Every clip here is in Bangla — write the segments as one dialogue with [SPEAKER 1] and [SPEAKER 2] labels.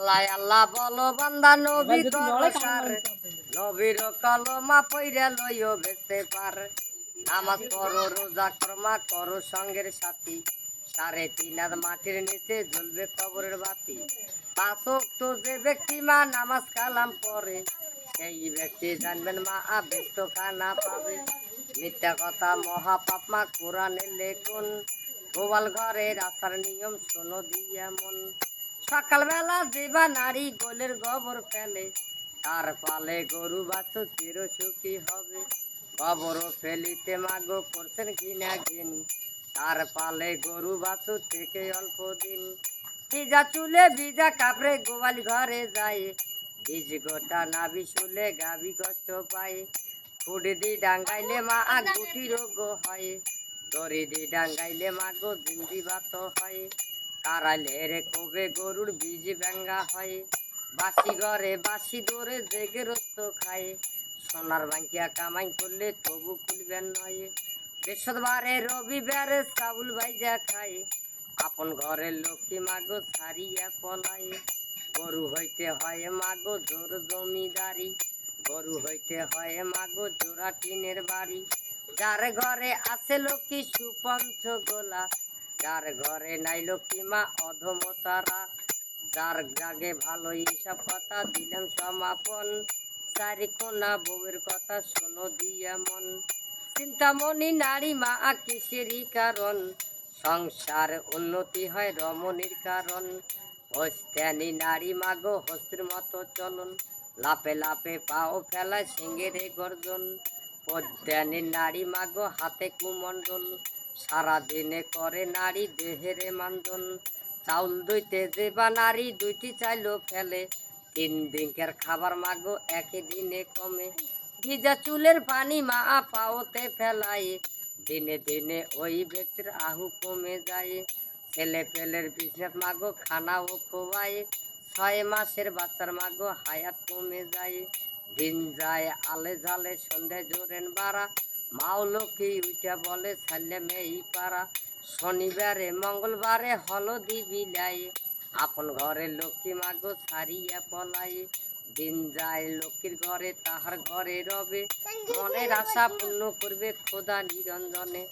[SPEAKER 1] আল্লাহ আল্লাহ বলো বান্দা নবী করো সার নবীর কলমা পইরা লইও বেচতে পার। নামাজ পড়ো রোজা কর্মা করো সঙ্গের সাথী। সাড়ে তিন হাত মাটির নিচে জ্বলবে কবরের বাতি। পাঁচ তো যে ব্যক্তি মা নামাজ কালাম পড়ে সেই ব্যক্তি জানবেন মা ব্যস্ত কানা পাবে। মিথ্যা কথা মহাপাপ মা কোরআনের লেখুন। গোয়াল ঘরে রাস্তার নিয়ম শোনো দিয়া মন। সকালবেলা যেবা নারী গোলের গোবর ফেলে। তার পালে গরু বাছু চির সুখী হবে। গোবর ফেলিতে মাগো করছেন ঘৃণা ঘিন তার পালে গরু বাছু থেকে অল্প দিন। ভিজা চুলে ভিজা কাপড়ে গোয়াল ঘরে যায়। বীজ গোটা নাভি শুলে গাভি কষ্ট পায়। ফুডি দি ডাঙ্গাইলে মা গুটি রোগ হয়। দড়ি দি ডাঙ্গাইলে মা গো বাত হয়। কারাইলে রে কবে গরুর বীজ ব্যাঙ্গা হয়? বাসি ঘরে বাসি দৌড়ে জেগে রক্ত খায়। সোনার বাঙ্কিয়া কামাই করলে তবু খুলবেন নয়। বৃহস্পতিবারে, রবিবারে চাউল ভাইজা খায়। আপন ঘরের লক্ষ্মী মাগো সারিয়া পলায়। গরু হইতে হয় মাগো জোর জমিদারি। গরু হইতে হয় মাগো জোড়া টিনের বাড়ি। যার ঘরে আছে লক্ষ্মী সুপঞ্চ গোলা। যার ঘরে নাই লক্ষ্মী মা, অধমতারা। যার জাগে ভালো এইসব কথা দিলাম সমাপন। চারি কোনা বউয়ের কথা শোনো দিয়া মন। চিন্তামণি নারী মা, কিসেরই কারণ? সংসার উন্নতি হয় রমণীর কারণ। হস্তানি নারী মাগো হস্তির মতো চলন। লাপে লাপে পাও ফেলায় সিংহের গর্জন। পদ্মানি নারী মাগো হাতে কুমণ্ডল। সারা দিনে করে নারী দেহেরে মানজন চাউল দুইতে যেবা নারী দুইটি চাইলো ফেলে। তিন দিনকার খাবার মাগো একই দিনে কমে। ভিজা চুলের পানি মা পাওতে ফেলায়। দিনে দিনে ওই ব্যক্তির আহু কমে যায়। ছেলে পেলের বিজনেস মাগো খানাও খোয়ায়। ছয় মাসের বাচ্চার মাগো হায়াত কমে যায়। দিন যায় আলে জালে সন্ধে জোরেন বাড়া। মাও লোকে উইটা বলে ছাড়লে মেই পাড়া। শনিবারে মঙ্গলবারে হলদি বিলাই। আপন ঘরে লক্ষ্মী মাগো ছাড়িয়া পলাই। দিন যায় লক্ষ্মীর ঘরে তাহার ঘরে রবে। মনের আশা পূর্ণ করবে খোদা নিরঞ্জনে।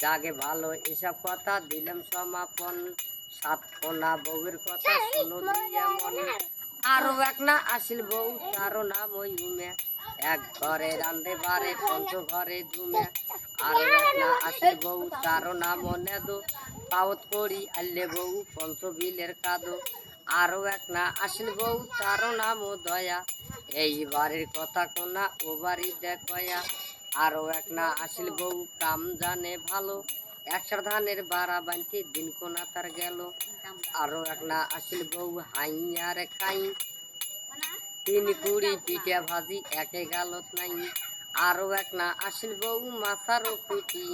[SPEAKER 1] জাগে ভালো এসব কথা দিলাম সমাপন। সাত কোনা বউয়ের কথা শোনো দিয়া মনে আরও এক না আসিল বউ, তারও নাম ওই উমে এক ঘরে রান্ধে বারে, পঞ্চ ঘরে ধুমে। আরও এক না আসিল বউ, তারও নাম নেদো পাওত করি আল্লে বউ, পঞ্চ বিলের কাদো। আরও এক না আসিল বউ, তারও নাম দয়া। এই বাড়ির কথা কোনা, ও বাড়ি দেখয়া আরও এক না আসিল বউ, কাম জানে ভালো। একশো ধানের বাড়া বানতে দিন কোনা তার গেল। আরও এক না আসিল বউ হাইয়ার খাই। তিন কুড়ি পিঠা ভাজি, একে গালত নাই। আরও এক না আসিল বউ মাথারও পুটি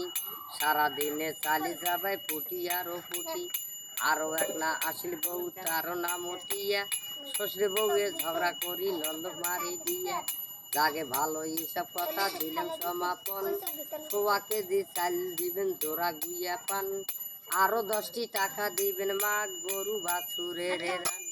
[SPEAKER 1] সারাদিনে চালি যাবে পুটি আরও পুটি। আরও এক না আসিল বউ তারও নাম টিয়া শ্বশুর বউয়ে ঝগড়া করি নন্দ মারি দিয়া। জাগে ভালো হিসাব কথা। দিলাম সমাপন। সোয়াকে দি চাল দিবেন, জোড়া গুইয়া পান। আরও দশটি টাকা দিবেন মা গরু বাছুরের রান।